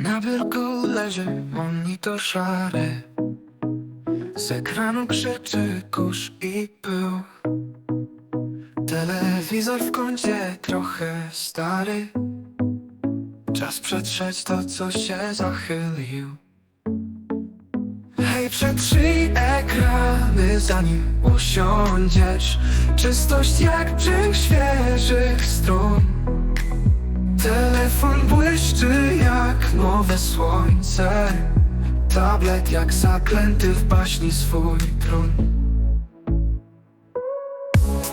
Na biurku leży monitor szary Z ekranu krzyczy kurz i pył. Telewizor w kącie trochę stary. Czas przetrzeć to, co się zachylił. Hej, przetrzyj ekrany zanim usiądziesz. Czystość jak brzeg świeżych strun. Telefon błyszczy jak nowe słońce. Tablet jak zaklęty w baśni swój trun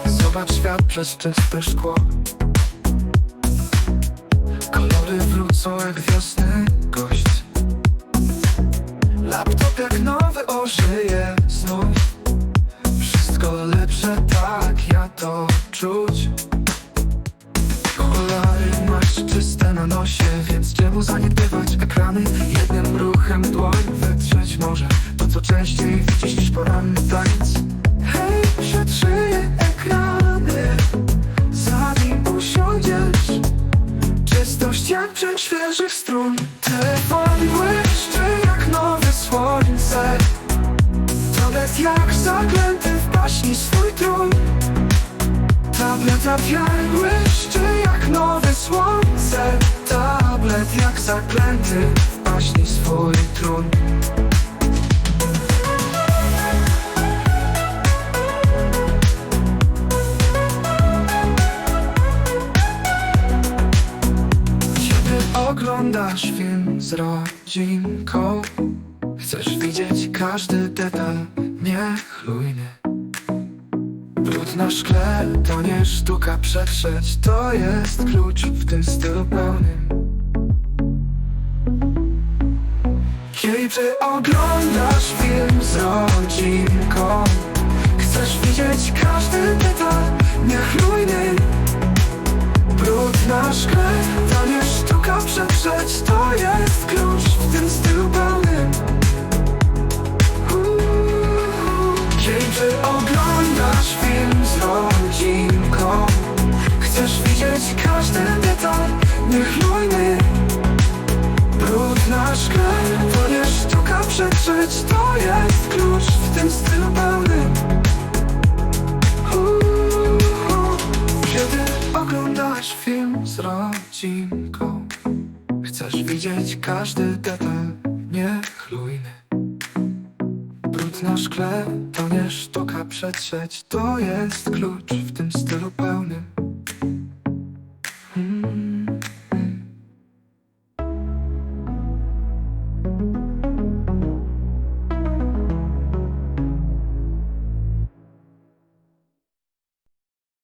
Zobacz świat przez czyste szkło. Kolory wrócą jak wiosny gość. Laptop jak nowy ożyje znów. Wszystko lepsze, tak ja to czuć Masz czyste na nosie Więc czemu zaniedbywać ekrany? Jednym ruchem dłoń wytrzeć może. To co częściej widzisz niż poranny taniec Hej, przetrzyj ekrany. Zanim usiądziesz Czystość jak brzeg świeżych strun. Telefon błyszczy Tableta błyszczy jak nowe słońce Tablet jak zaklęty w swój trun. Kiedy oglądasz film z rodzinką Chcesz widzieć każdy detal niechlujny Na szkle to nie sztuka przetrzeć. To jest klucz w tym stylu pełnym. Kiedy oglądasz film z rodzinką Chcesz widzieć każdy detal. Niechlujny Brud na szkle To jest klucz w tym stylu pełnym. Kiedy oglądasz film z rodzinką Chcesz widzieć każdy detal niechlujny Brud na szkle to nie sztuka przetrzeć To jest klucz w tym stylu pełnym